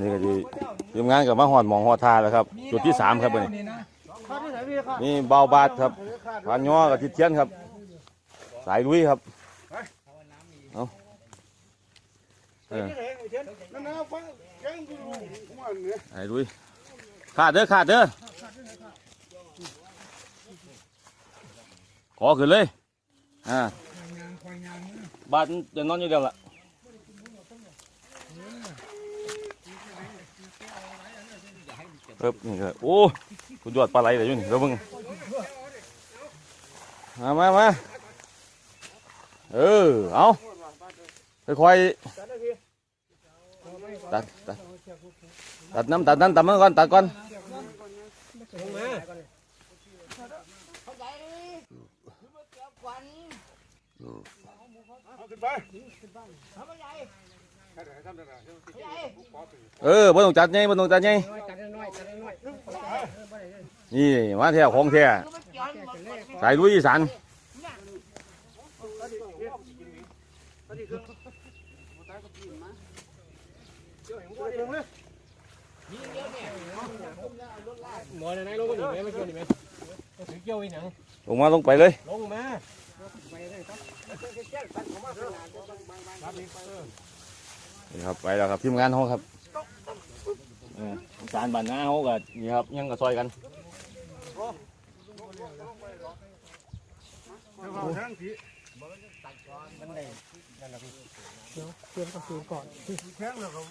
นนี้ก็ดีทีมงานกับมาหอดหมองหอดทาแล้วครับ จุดที่สามครับวันนี้นี่นะนี่เบาบาดครับพานย้อกับทิศเทียนครับ สายลุยครับเอาเออนั่นนะฟังแกงกูรู้มันเนี่ยสายลุยขาดเด้อขาดเด้อขอขึ้นเลยอ่างานคอยงานนะบาดเดินนอนอยู่เดียวละ เพิ่มนี่ก็โอ้คุณยอดปลาไหลเลยอยู่นี่แล้วมึงมามามาเออเอาค่อยๆตัดตัดตัดน้ำตัดน้ำตัดมันก่อนตัดก่อนเอาขึ้นไป เออบ่ต้องจัดไงบ่ต้องจัดไงนี่มาแท้ของแท้สายลุยอีสานหมอไหนลงมาหนิไหมไม่เกี่ยวหนิไหมถือเกี่ยวอีหนังลงมาลงไปเลยลงมา นี่ครับไปแล้วครับทีมงานเขาครับเออสารบ้านนาเขาก็นี่ครับยังก็ซอยกันเอาทางผีเตรียมกระสุนก่อนแข็งแล้วครับ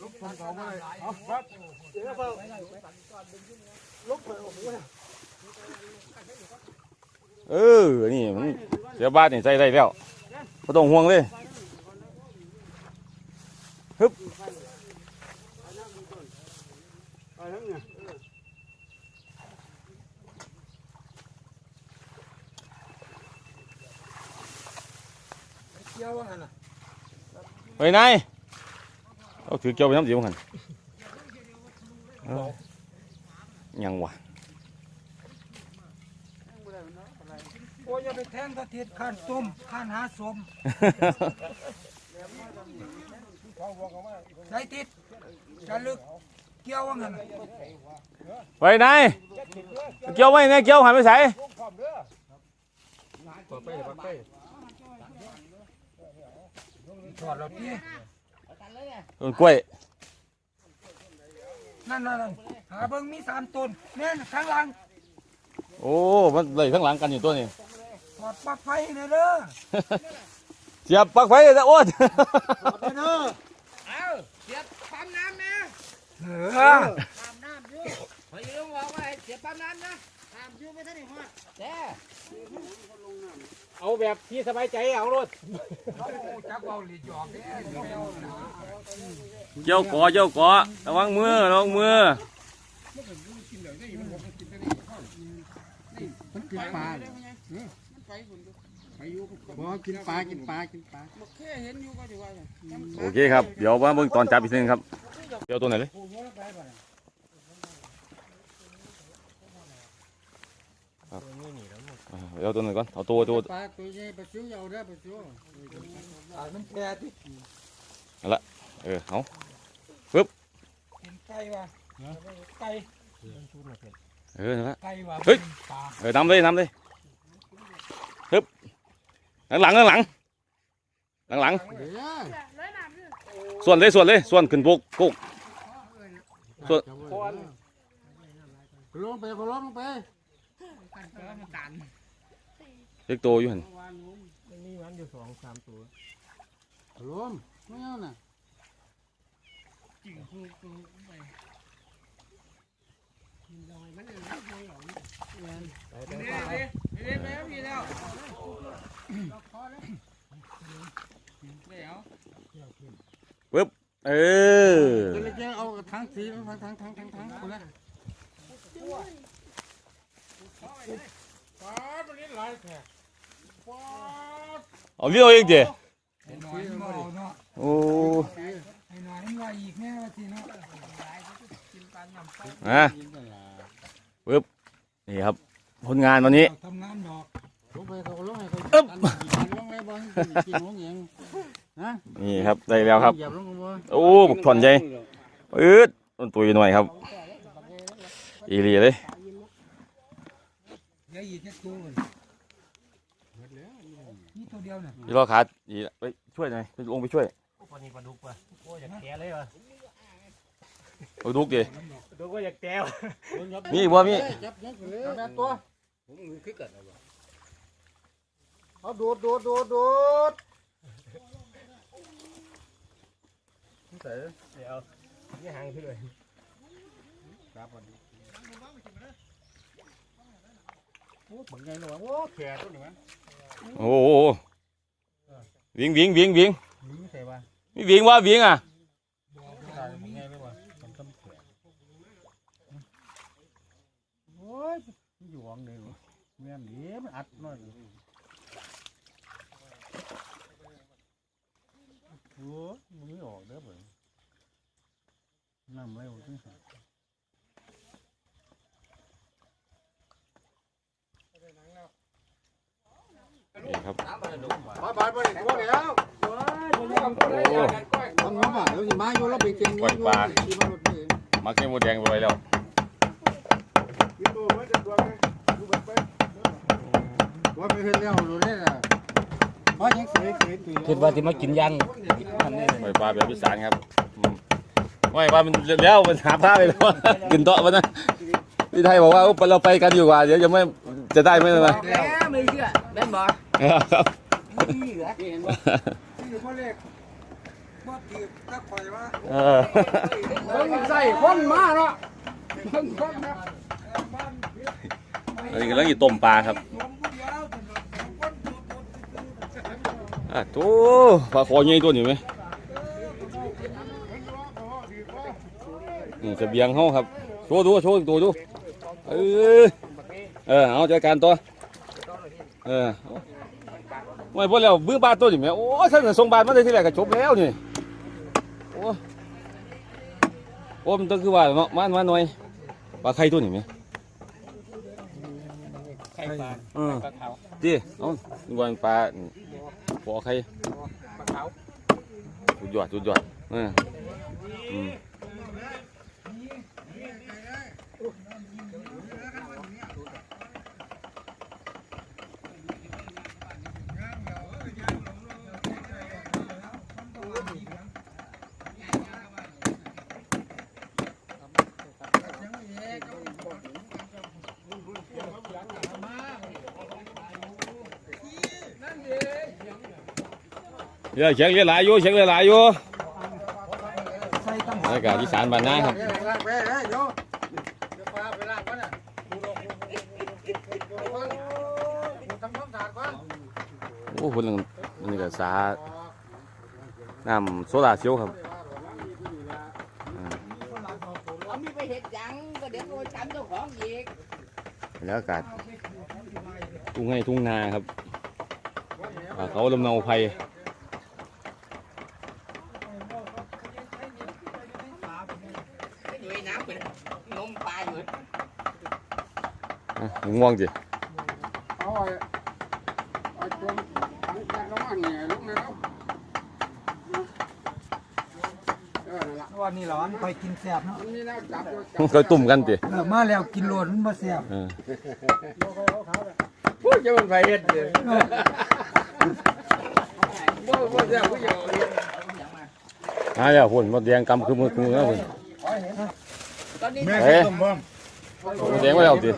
ลุกคนเขาไม่เอาครับเดี๋ยวเลุกไปโอ้โหเออนี่มันเสียบ้านนี่ใส่ได้แล้วไม่ต้องห่วงเลย ไปทั้งเนี่ยเกี่ยวว่างั้นน่ะไปนายเอาถือเกี่ยวไปน้ำเสียวกันเอ้ายังวะโอ้ยอย่าไปแทงตะเทียดข้านต้มข้านหาสมใส่ติดจะลึกเกี่ยวว่างั้นน่ะไปนายเกี่ยวไว้ไงเกี่ยวหันไปใส่เปิดไปเปิดไปถอดแล้วนี่ต้นกล้วยนั่นนั่นนั่นหาเบิ่งมีสามต้นแน่นข้างหลัง โอ้ มันเลยทั้งหลังกันอยู่ตัวนี้ถอดปลั๊กไฟเนี่ยเด้อเสียบปลั๊กไฟเลยโอ้ยเด้อ เอาเสียบปั๊มน้ำนะเออปั๊มน้ำอยู่พอยืมบอกว่าให้เสียบปั๊มน้ำนะตามยืมไม่ทันได้ฮอดแจ้เอาแบบที่สบายใจเอารถจักเอาหลีหยอกเด้อเกี่ยวก่อเกี่ยวก่อระวังมือระวังมือมันกินปลา บ่กินปลากินปลากินปลาแค่เห็นอยู่ก็ถือว่าโอเคครับ เดี๋ยวมาเบิ่งตอนจับอีกทีหนึงครับ เดี๋ยวตัวไหนเลยครับอ่าเดี๋ยวตัวไหนก่อน เอาตัวตัวปลาตัวใหญ่ปลาซิวเอาได้ปลาซิวอ่ามันแก่ที่เออ เอาเห็นไก่ว่ะไก่เออนั่นละ ไก่ว่ะเฮ้ย ปลาเออนำเลยนำเลยฮึบ หลังหลังหลังหลังหลังเดี๋ยวส่วนเลยส่วนเลยส่วนขึ้นปุกกุกส่วนลงไปก็ลงไปเล็กโตอยู่หันมีมันอยู่สองสามตัวลงไม่เอาน่ะไปไปนี่นี่นี่แม่พี่แล้วเออเจะเอาทางสีทางทางทางทางทางคนละปลาตัวนี้หลยแท้เอาเลี้ยวเองเจ้ไอ้หมันเอาเนาะโอ้ไอ้หน่อยมันว่าอีกแน่ว่าสิเนาะ อะปึ๊บนี่ครับผลงานวันนี้เอาทำงานดอกลงไปเขาลงให้เขาลงเลยบ้างกินหัวเงี้ยนะนี่ครับได้แล้วครับเหยียบลงบ่โอ้บุกถอนใจปื๊ดมันตัวหน่อยครับอีหลีเลยเดี๋ยวอีกแค่ตัวเลยนี่ตัวเดียวเนี่ยอีรอขาดอีไปช่วยหน่อยไปลงไปช่วยปลานี่ปลาดุกว่ะโอ้ยอยากแกเลยว่ะ เอาดุกดิปลาดุกว่าอยากแกว่ะมีบ่มีจับยักเลยแม่ตัวเอาโดดโดดโดดโดดใส่เดี๋ยวนี่หางขึ้นเลยครับวันนี้โอ้บังไงเลยวะโอ้แขกตัวนี้มั้ยโอ้โหวิ่งวิ่งวิ่งวิ่งนี่ใส่ว่ามีวิ่งว่าวิ่งอะ ใส่บังไงเลยวะมันต้มแขกโอ้ยอยู่ห วังเดียวแม่นดีมันอัดหน่อยโอ้ยมันไม่ออกเด้อเบิ่งน้ำไหลออกจังซั่นนี่ครับ บายบายไปตัวแล้วโอ้ทำน้ำอะแล้วสิมาอยู่แล้วไปเก่งที่มารถนี่มักให้หมดแดงไปไว้แล้ว ว่าไม่เห็นแล้วรู้เนี่ยเพราะยังเสียเสียตีคิดว่าที่มากินยังอันนี้ปล่อยปลาแบบพิสานครับอืมไม่ปลามันแล้วมันหาผ้าไปแล้ว กินโต๊ะมันนะพี่ไทยบอกว่าเอ้าเราไปกันอยู่กว่าเดี๋ยวจะไม่จะได้ไหมล่ะแล้วไม่เชื่อแม่นบอกครับนี่เหรอที่อยู่พ่อเล็กบ่ตีถ้าข่อยว่าเออใส่คนมาเนาะอันนี้กำลังอยู่ต้มปลาครับ อะโตปลาคอใหญ่ตัวนี้ไหมนี่เสบียงเขาครับโชว์ดูโชว์อีกตัวดูเออเออเอาจัดการตัวเออไม่พอแล้วบื้อบาทตัวนี้ไหมโอ้ยถ้าเกิดส่งบาทมาได้ที่แรกก็จบแล้วนี่โอ้โอ้มันต้องคือว่าเนาะมามาหน่อยปลาไข่ตัวนี้ไหมไข่ปลาเออปลาขาวจีเอาวันปลา ปอไข่ปลาขาวสุดยอดสุดยอดเอออืม เยอะเช็คเรียหลายอยู่เช็คเรียหลายอยู่ใส่ตั้งบรรยากาศอีสานบ้านนาครับไปไปเดี๋ยวเดี๋ยวปลาไปลากก่อนน่ะทำความสะอาดก่อนโอ้คนนึงอันนี้ก็สาน้ำโซดาเซียวครับเอามีไปเห็ดยังก็เดี๋ยวโดนจำเจ้าของอีกบรรยากาศทุ่งให้ทุ่งนาครับเขาลำเนาไผ่ อยู่ในน้ำเป็นนมปลาอยู่ อะ ง่วงจิเอาไอ้ไอ้ตัวลูกแม่ลงมาเนี่ยลูกแม่แล้วเออนั่นละวันนี้เหรอไปกินแซ่บเนาะมันมีแนวจับอยู่จับเขาตุ่มกันจิเออมาแล้วกินโลดมันบ่แซ่บเออพูดจะมันไปเฮ็ดเด้อบ่บ่จะผู้เดียวมาแล้วพุ่นมดแดงกำคือมือคือมือนะพุ่นตอนนี้เฮ้ยมดแดงไว้แล้วจิ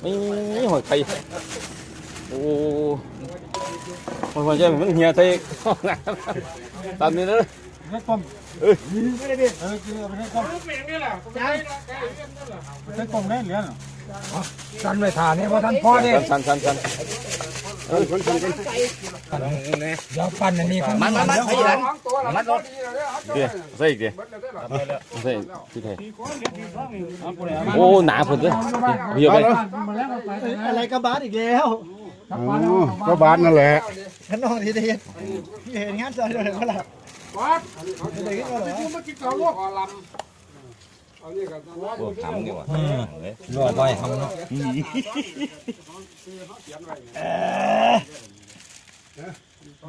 ไม่ไม่หอยไข่โอ้หอยไข่ใช่มันเหี่ยใส่ห้องน้ำตามนี้เลยให้กลมเอ้ยไม่ได้ดิเออกินเอาไปให้กลมให้กลมได้เหรียญกันไว้ทานี่บ่ทันพอเด้สันสันสัน เดี๋ยวปั่นอันนี้ของมันมันมันเดี๋ยวไปหลังมันรถเดี๋ยวใส่อีกเดี๋ยวใส่ที่ไทยโอ้หนาผุดเลยเพียบไปอะไรก็บาสอีกแล้วก็บานนั่นแหละฉันนอนที่ได้เห็นเห็นงานซอยเลยก็ล่ะบ้านได้กินอะไรมากินข้าลูก ลำเอานี่ก็ตัวโอ้ทำดีกว่ารอไปทำเนาะ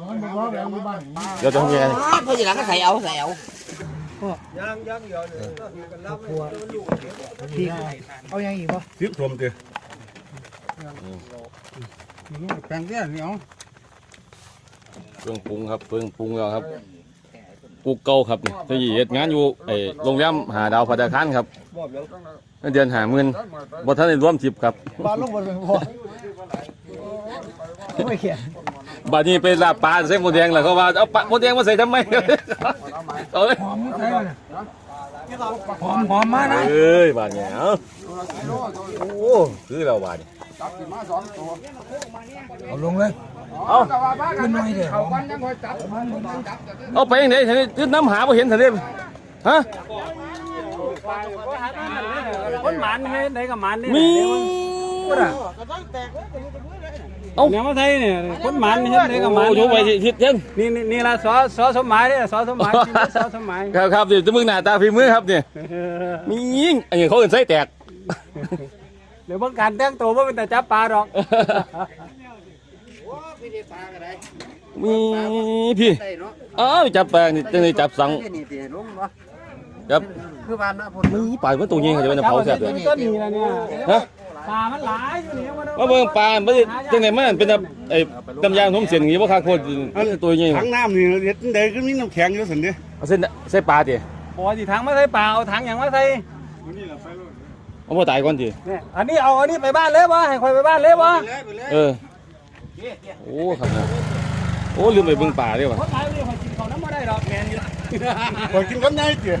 มันบ่แบ่งบ้านเดี๋ยวจะทำยังไงพอจะหลังก็ใส่เอาใส่เอาย่างย่างเดียวเนี่ยกันรับครัวพี่เอายังอีกบ่ซิบรวมเตะแปลงเดียวเนี่ยเครื่องปรุงครับเครื่องปรุงแล้วครับปลู กูเก่าครับนี่ที่เฮ็ดงานอยู่ไอ้โรงแรมหาดาวพัตตาคารครับเงินเดือนหาหมื่นบ่ทันได้รวมทิปครับบ้านลงบนเป็นพ่ไม่เขียนบัดนี้ไปลาบปลาใส่หมดแดงแล้วเขาว่าเอาปลาหมดแดงมาใส่ทำไมเอาเลยหอมไม่ใช่เลยหอมหอมมานะเอ้ยบาดเนี่ยเอาโอ้คือเราบาดนี่เอาลงเลย เอาขึ้นหน่อยเดียวเอาไปยังไงคือน้ำหาบ่เห็นทะเลฮะคนหมันให้ได้กับหมันนี่มีเนี่ยมาไทยเนี่ยคนหมันให้ได้กับหมันโอ้ยไปสิทิศเช่นนี่นี่นี่ละสอสอสมหมายเนี่ยสอสมหมายนี่สอสมหมายครับครับเดี๋ยวจะมึงหน้าตาฝีมือครับเนี่ยมียิงอันนี้เขาเอิ้นไส้แตกเดี๋ยวเบิ่งการแต่งตัวว่าเป็นแต่จับปลาดอก พี่ได้ปลาก็ได้ มีพี่ ได้เนาะอ้าวจับแปลงนี่จังไดจับสังนี่นี่ตีลงบ่ครับคือบ้านนะพุ่นมีปลามันตัวยิงเขาจะเป็นเผาแซ่บเลยต้นนี้ละเนี่ยฮะปลามันหลายอยู่นี่มันว่าเบิ่งปลาบ่ได้จังไดมันเป็นแบบไอ้ตำยางทมเสียนอย่างงี้บ่คักโคตรตัวใหญ่ถังน้ำนี่เด็ดเด็ดก็มีน้ำแข็งอยู่สินดิเอาเส้นใส่ปลาติปอสิถังมาใส่ปลาเอาถังอย่างมาใส่เอาบ่ตายก่อนติเนี่ยอันนี้เอาอันนี้ไปบ้านเลยบ่ให้คอยไปบ้านเลยบ่เออโอ้ครับเนี่ย โอ้ลืมไปเบิ่งปลาเด้ว่ะคนหลายเลยคอยกินเขาน้ำมาได้ดอกแมนอยู่พอกินกันง่ายเจี๋ย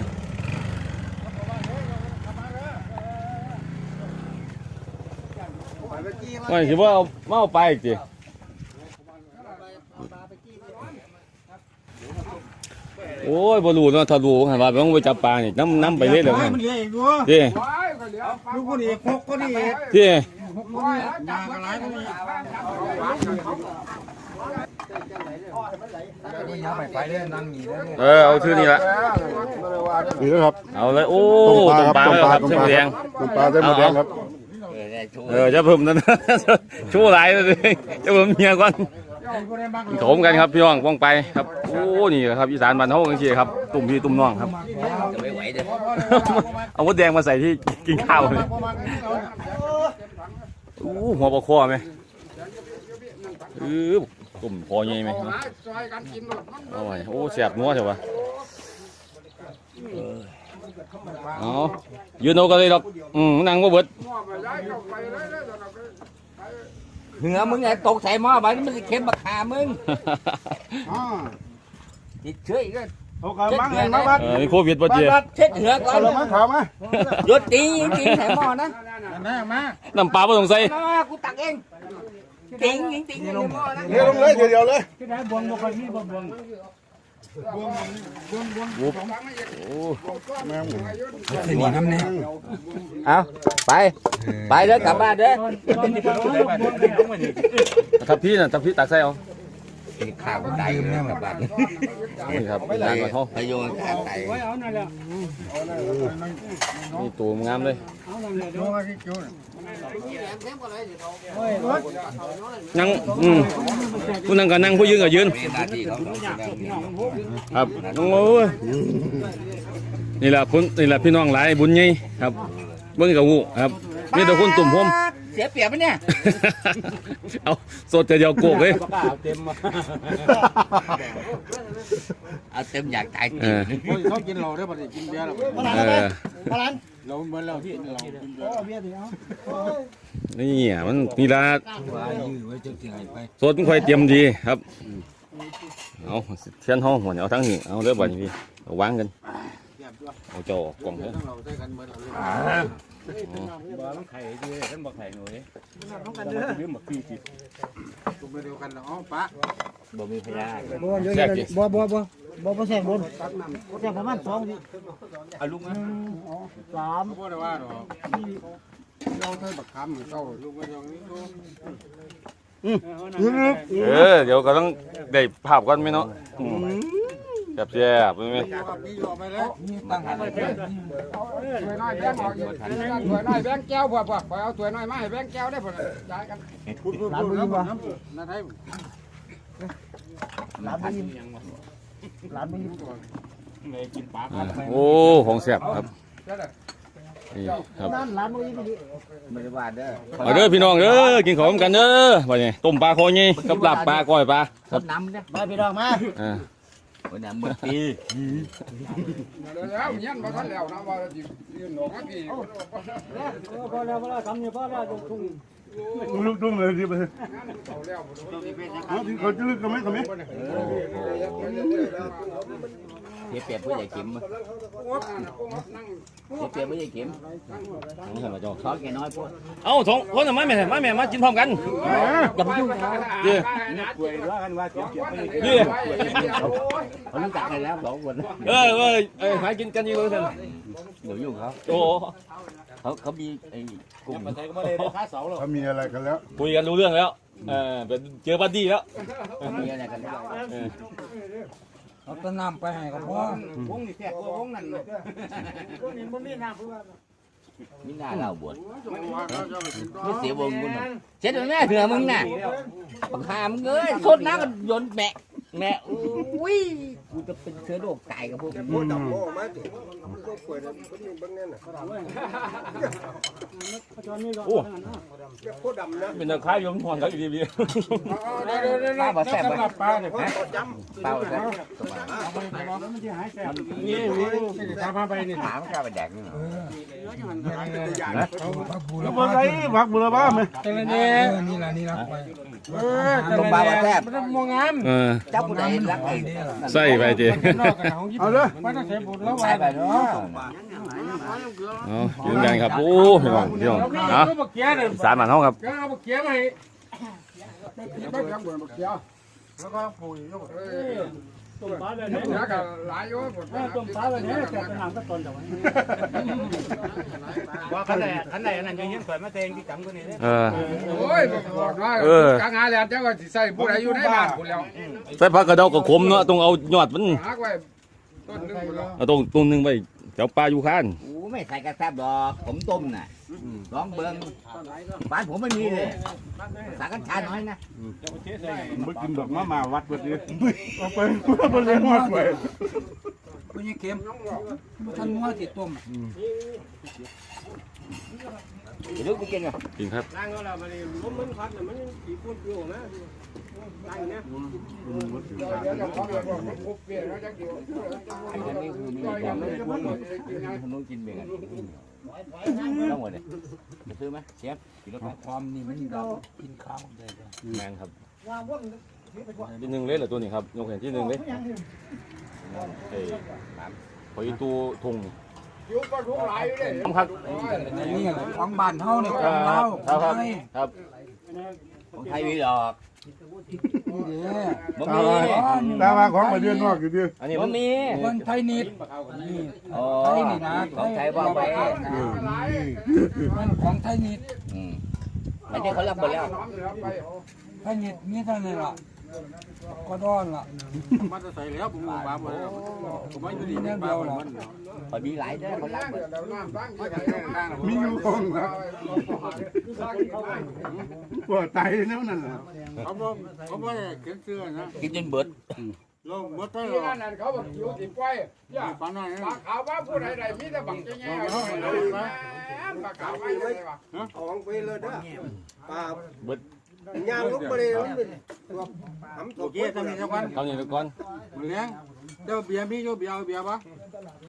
ว่าสิว่าเอามาเอาไปอีกติโอ้ยบ่รู้เนาะถ้ารู้หันว่าต้องไปจับปลานี่นำนำไปเลยแล้วนั่นมันเลี้ยงอยู่เด้ลูกคนนี้หกคนนี้เด้ยากอะไรก็มีอย่าไปไปเลยนั่งหนี เลยเออเอาชื่อนี่ละนี่ครับ เอาเลยโอ้ต้มปลาแล้วครับเส้นหมูแดงต้มปลาเส้นหมูแดงครับเออจะเพิ่มนั่นชูหลายเลยจะเพิ่มเมียก่อนโถมกันครับพี่น้องป้องไปครับโอ้นี่ครับอีสานบ้านเฮาจังซี่ครับตุ่มพี่ตุ่มน้องครับจะไม่ไหวเด้อเอามดแดงมาใส่ที่กินข้าวเลยอู้หัวปลาคอไหมเออ ตุ่มพอใหญ่ไหมเอาไว้โอ้แสบนัวเถอะวะเอายืนเอากันเลยดอกอืมนั่งบ่เบิดเหงือมึงไงตกใส่หม้อไปนี่มันจะเค็มบักขามึงอ๋อติดเชื้ออีกแล้วเอากระมังให้มาบัดเออมีโควิดป่ะเจียเช็ดเหงือก่อเอานละมังขาวมาหยุดตีจริงๆใส่หม้อนะแม่มาน้ำปลาบ่ต้องใส่มากูตักเอง ติงจริงติงในหม้อนะเทลงเลยเดียวเลยที่ได้บวงบ่ค่อยมีบ่บวงโอ้แม่หมูหนีน้ำเนี่ยเอาไปไปเด้อกลับบ้านเด้อทับพี่น่ะทับพี่ตักใส่เอา ข้าวไก่กลับบ้านนี่ครับเป็นร้านบ้านเฮาไปโยนข้าวไก่ไว้เอานั่นแหละนี่ตัวงามเลยเอานั่นแหละดูมาที่จุดนั่งอืมผู้นั่งก็นั่งผู้ยืนก็ยืนหน้าที่เขาครับโอ้ยนี่แหละพุ่นนี่แหละพี่น้องหลายบุญใหญ่ครับ เบิ่งกับหูครับมีแต่คนตุ่มห่ม เสียเปรียบปะเนี่ยเอาสดแต่เดียวโกกเลยปลาเต็มมาเอาเต็มอยากตายเอจริงอเขากินเราได้ป่ะกินเบียร์เราเออเราเหมือนเราที่เรากินเบียร์นี่อะมันนี่ละสดมันค่อยเตรียมดีครับ เอาเทียนห้องหัวเอาทั้งนี้เอาเด้อบ่นี่พี่เอาวางกัน เอาเจ้าออกกล่องเด้อเราใช้กันเหมือนเราบ่ต้องไข่ดีท่านบ่ไข่หนูนี่ต้องกันเด้อลืมบักพี่สิตุ่มเดียวกันเนาะปะบ่มีพยาบ่เยอะๆบ่บ่บ่บ่บ่แซ่บบนแซ่บประมาณสองวิเอาลูกนะสามพ่อได้ว่าหรอเราใช้บักคำเจ้าลูกมาอย่างนี้ดูเออเดี๋ยวก็ต้องได้ภาพก่อนไหมเนาะอืม แซ่บแซ่บๆไหมแบบนี้อยู่ไปแล้วตั้งหันถ้วยน้อยแบงค์ออกอยู่ถ้วยน้อยแบงค์แก้วพวกพวกเอาถ้วยน้อยมาให้แบงค์แก้วได้ผลย้ายกันพูดพูดพูดแล้วน้ำนาไทยหลานบ่ยิ้มหลานบ่ยิ้มเลยกินปลาอ่าโอ้ของแซ่บครับนี่ครับนั่นร้านมึงอีกทีไม่ได้ว่าเด้อเอาเด้อพี่น้องเด้อกินของกันเด้อว่าไงต้มปลาคอนี่กับลาบปลาก้อยปลาครับน้ำเนี่ยมาพี่น้องมาอ่า วันนี้หมดปีแล้วยันมาทันแล้วนะว่ายืนหนอกพี่พอแล้วพอแล้วทำเนี่ยพอแล้วทุ่งลูกตุ้งเลยดิไปเอาแล้วเขาจะลึกกันไหมกันไหมเสียเปรียบผู้ใหญ่เข็มเสียเปรียบผู้ใหญ่เข็มเอาให้มาจอกช้อนแกน้อยพวกเอาสองคนน่ะมาแม่มาแม่มากินพร้อมกันอย่าไปยุ่งนะเด้อป่วยว่ากันว่าเจ็บเจ็บไปเด้อเขารู้จักกันแล้วสองคนเออเออเออหากินกันอยู่เลยเถอะเดี๋ยวยุ่งเขาโอ้เขาเขามีไอ้กลุ่มมันใช้ก็ไม่ได้ค่าเสาหรอกเขามีอะไรกันแล้วคุยกันรู้เรื่องแล้วเออเป็นเจอบัดดี้แล้วมีอะไรกันแล้ว เออเอาต้นน้ำไปให้กับพ่อวงนี่แท้ตัววงนั่นเลยพวกนี้มันมีน้ำเพื่อนมีหน้าเราบวชไม่เสียวงคุณเช็ดแม่เถื่อมึงน่ะบังหามเอ้ยโคตรน้ำกันยนแม่ แม่อุ้ยกูจะเป็นเชื้อโรคไก่กับพวกมึงโอ้เป็นตะไคร้ยมทอนเขาอยู่ดีป้าบอกแซ่บไหมปลาเนี่ยป้าบอกแซ่บนี่นี่ตาพาไปนี่ถามกล้าไปแดกนี่เหรอแล้วมาไรผักบุรบ้าไหมแต่ละเนี่ยนี่ละนี่ละไปเออแต่ต้มละปลาแทบมองงามเออเจ้าผู้ใดรักไอ้ใส่ไปเจนอกกันของญี่เอาเลยมันต้องเสียบุญแล้วใส่ไปเนาะเอายืนยันครับโอ้พี่น้องพี่น้องเอาอะสารมันเฮาครับก็เอาบักเกี้ยมาให้องครับแล้วก็ปุ๋ย ต้มปลาแบบนี้แล้วก็หลายอยู่หมดต้มปลาแบบนี้แต่เป็นน้ำตะตอนแต่ว่าว่าขันไหนขันไหนอันนั้นยังยังสวยมาเตงที่จังตัวนี้เออโอ้ยบอกว่าเออกางหาแล้วเจ้าก็สิใส่ผู้ใดอยู่ในบ้านคุณแล้วใส่ผักกระเดากระขมเนาะต้องเอายอดมันหักไว้ต้นนึงตรงตรงนึงไว้ แถวปลาอยู่ข้านโอ้ไม่ใส่กระแซบดอก ผมต้มน่ะลองเบิ่งบ้านผมไม่มีเลยสากัญชาน้อยนะไม่กินดอกมะมาวัดแบบนี้เอาไปเพื่อมาเลี้ยงวัดไว้ปุยเค็มท่านมัวติดต้มเดี๋ยวกูกินอะกินครับนั่งก็แล้วมันล้มมันพัดมันสีพุ่นอยู่นะนั่งเนี่ยเดี๋ยวเจ้าข อันคุบเปี้ยแล้วจักอยู่ไอ้คนนี้คือมีความนนู้นกินเบียร์ต้องหมดเลยจะซื้อไหมเชฟกินรถไหมความนี่มันแบบกินข้าวได้แมงครับวางพวกที่หนึ่งเลยเหรอตัวนี้ครับยกเห็นที่หนึ่งเลยเอ้ยพอยตูทงยุบก็ทุกหลายอยู่เลยครับนี่ของบ้านเฮาเนี่ยของเราครับครับของไทยมีดอก บ่มีตามาของมาเดือนนอกอยู่ดิอันนี้บ่มันมีคนไทยนิดนี่โอ้ไทยนี่นะของไทยว่าไปมันของไทยนิดอืมไม่ใช่เขารับหมดแล้วไทยนิดมีเท่านั้นล่ะ ก็ดอนล่ะมันจะใส่แล้วผมบ้าหมดแล้วผมไม่อยู่ดีนี่เดียวล่ะพอดีหลายเด้อเขารับหมดมีอยู่ของครับปวดไตแล้วนั่นแหละเขาบอกเขาบอกเขียนเสื้อนะกินจนเบิดลงหมดไปที่หรอนั่นเขาบอกอยู่ติดไว้ย่าปานนั้นปากขาวว่าผู้ใดใดมีแต่บักแง่ปากขาวไว้เลยวะของไปเลยเด้อปลาเบิด ย่างลุกไปเลยมันเป็นตัวหำตัโอวเคทำนี่สักวันตอนนี้ทุกคนเลี้ยงเจ้าเบียร์มีเจ้าเบียร์เบียร์ปะ